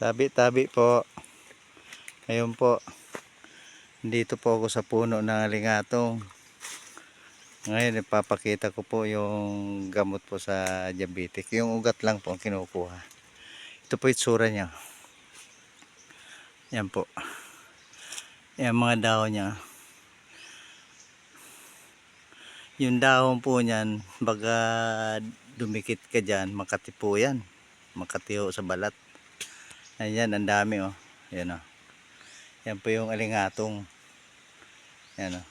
Tabi-tabi po. Ayun po. Dito po ako sa puno ng alingatong. Ngayon, ipapakita ko po yung gamot po sa diabetic. Yung ugat lang po ang kinukuha. Ito po itsura niya. Yan po. Yan mga dahon niya. Yung dahon po niyan, baga dumikit ka dyan, makati po yan. Makati ho sa balat. Ayan, ang dami oh. Yan oh. Yan po yung alingatong. Yan oh.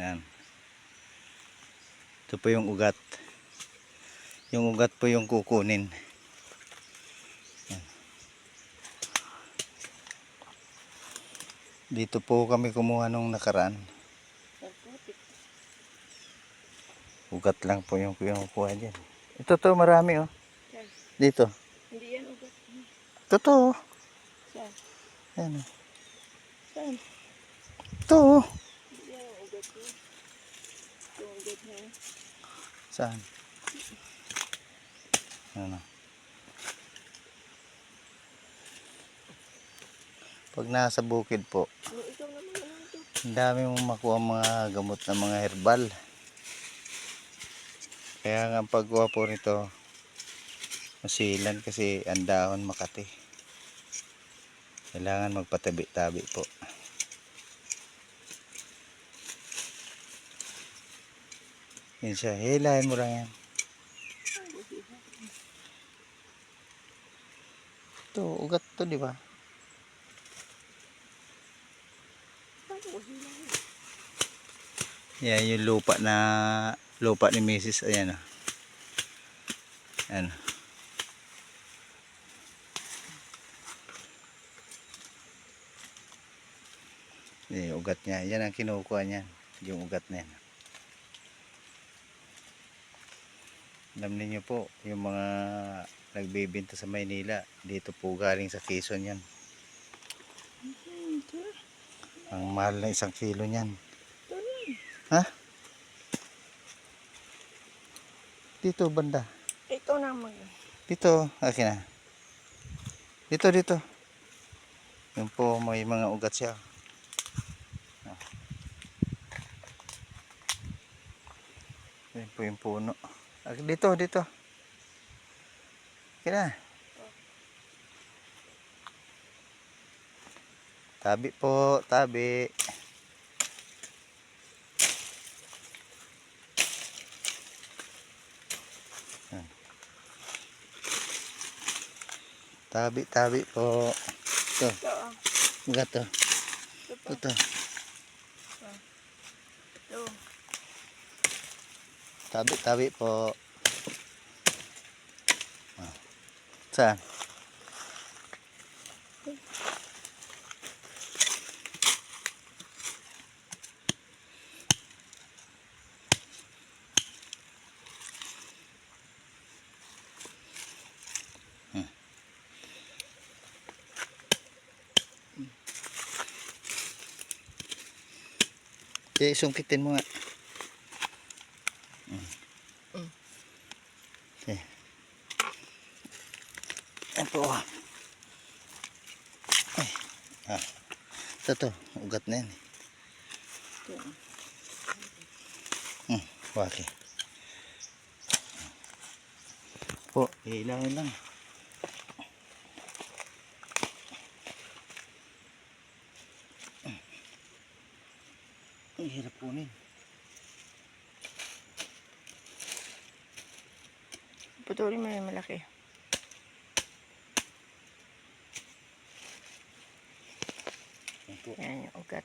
Yan. Ito po yung ugat. Yung ugat po yung kukunin. Yan. Dito po kami kumuha nung nakaraan. Ugat lang po yung kinukuha dyan. Ito to marami oh. Dito. Totoo. Saan? Yan oh. Saan? Ito. Saan? Ano? Pag nasa bukid po, ang dami mong makuha mga gamot na mga herbal. Kaya nga ang pagkuha po nito, masilan kasi ang dahon makati. Kailangan magpatabi-tabi po. Yan siya, hilahin mo lang yan. Ito, ugat to, di ba? Yan yung lupa na lupa ni Mrs. Ayan o. Ayan. Yung ugat niya. Yan ang kinukuha niya. Yung ugat na yan. Alam niyo po, yung mga nagbibinta sa Maynila, dito po galing sa Quezon yan. Ang mahal na isang kilo niyan. Ha? Dito banda. Ito naman. Dito, akin na. Dito, dito. Yun po, may mga ugat siya. Yun po yung puno. Dito, dito. Akin na. Tabi po, tabi. Tabi, tabi po. Ito, Ito ah. Ito. Ito. Tabi, tabi po. Ah. Saan? Hmm. Eh, sungkitin mo nga. Mm. Okay. Yan po. ah. Ay. Ah. Ito to. Ugat na yan. Ito. Hmm. Waki. Po. Ilangan lang. Ang hirap kunin. Putulin mo yung malaki. Yan po. Yan yung ugat.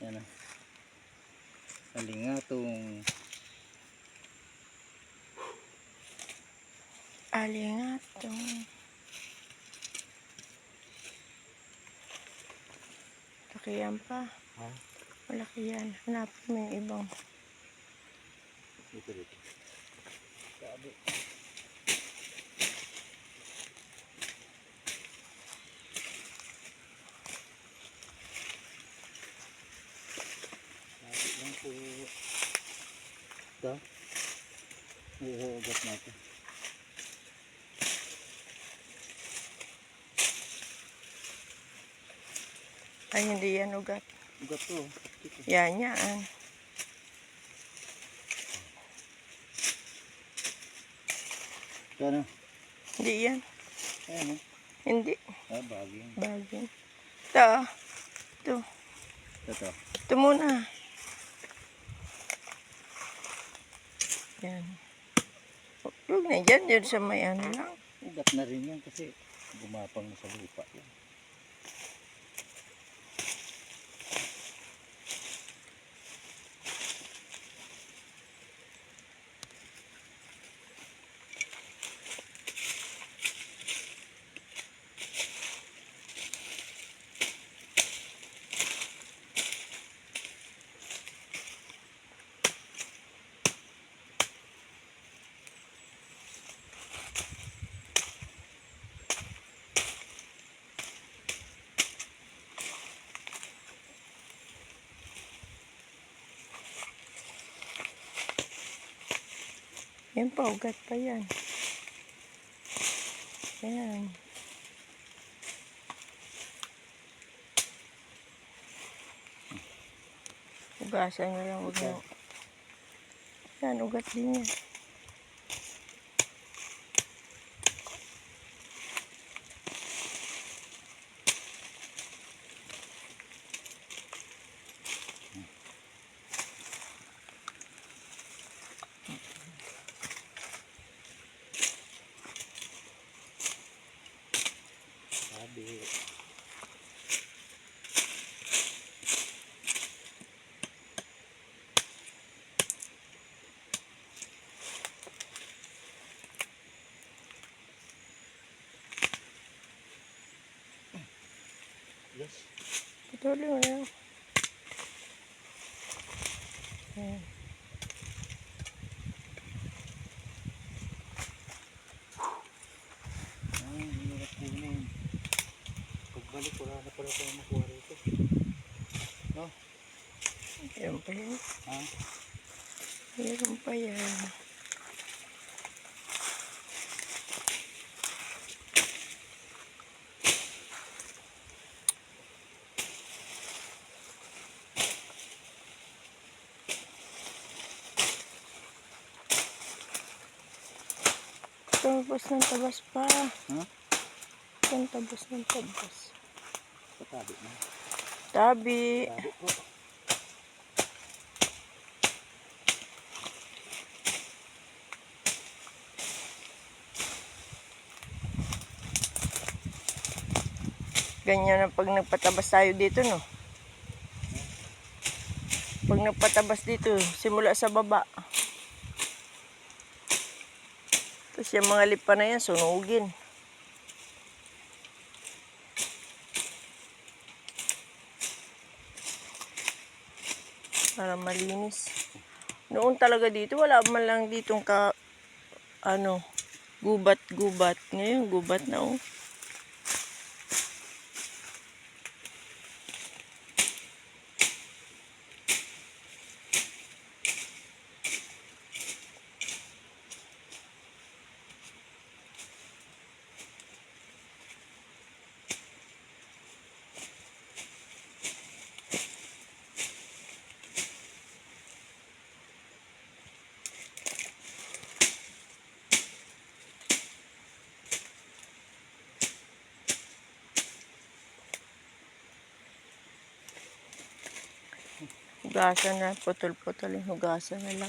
Yan ah. Alingatong. Alingatong. Laki yan pa. Ha? Malaki yan. Hanapin mo yung ibang. Dito dito. Sabi. Sabi bigat natin ay hindi yan ugat ugat to oh. yan yan Gano'n? Oh. Hindi yan. Ayan. Oh. Hindi. Ah, baging. Baging. Ito. Ito. Ito. Ito muna. Yan. Huwag na dyan. Dyan sa may ano lang. Ugat na rin yan kasi gumapang sa lupa yan. Pa, ugat pa yan. Yan. Ugasan nyo lang, nyo. Yan, ugat din yan. Sabi. Yes. Patuloy mo lang. Yan. Ay, hirap kunin. Pagbalik, wala na pala tayo makuha rito. Yan pa yan. Ha? Meron pa yan. Tabas ng tabas pa. Ha? Ang tabas ng tabas. Patabi na. Tabi. Tabi po. Ganyan na pag nagpatabas tayo dito, no? Pag nagpatabas dito, simula sa baba. Tapos yung mga lipa na yan, sunugin. Para malinis. Noon talaga dito, wala man lang ditong ka, ano, gubat-gubat. Ngayon, gubat na, oh. Hugasan na, putol-putol yung hugasan na lang.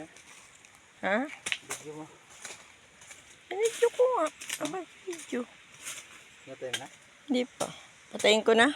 Na. Ha? Video mo. Video ko nga. Aba, video. Natayo na? Hindi pa. Patayin ko na.